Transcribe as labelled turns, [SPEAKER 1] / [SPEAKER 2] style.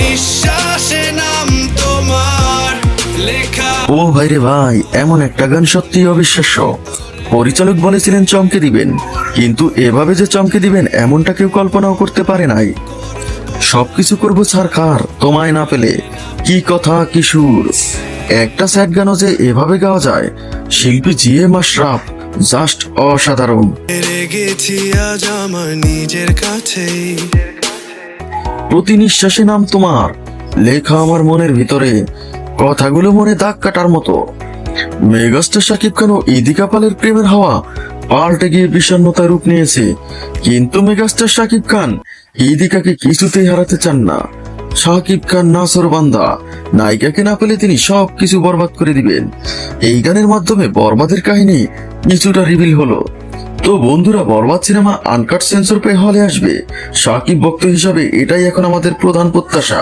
[SPEAKER 1] নিঃশ্বাসে নাম তোমার লেখা।
[SPEAKER 2] ও ভাই রে ভাই এমন একটা গান সত্যিই অবিশ্বাস্য। পরিচালক বলেছিলেন চমকে দিবেন কিন্তু এভাবে যে চমকে দিবেন এমনটা কেউ কল্পনাও করতে পারে নাই। সবকিছু করব ছাড়খার তোমায় না পেলে কি কথা কি সুর? একটা স্যাড গানও যে এভাবে গাওয়া যায় শিল্পী জি এম আশরাফ জাস্ট অসাধারণ।
[SPEAKER 1] হেরে গেছি আজ আমার নিজের কাছেই।
[SPEAKER 2] প্রতি নিঃশ্বাসে নাম তোমার। লেখা আমার মনের ভিতরে, কথাগুলো মনে দাগ কাটার মতো। মেগাস্টার শাকিব খান ও ইদি কাপালের প্রেমের হাওয়া পাল্টে গিয়ে বিষণ্ণতা রূপ নিয়েছে? কিন্তু মেগাস্টার শাকিব খান ইদিকাকে কিছুতেই হারাতে চান না। শাকিব খান নাসর বান্দা, নায়িকাকে না পেলে তিনি সব কিছু বরবাদ করে দিবেন। এই গানের মাধ্যমে বরবাদের কাহিনী কিছুটা রিভিল হলো। তো বন্ধুরা, বরবাদ সিনেমা আনকাট সেন্সর পে হলে আসবে। সাকিব ভক্ত হিসাবে এটাই এখন আমাদের প্রধান প্রত্যাশা।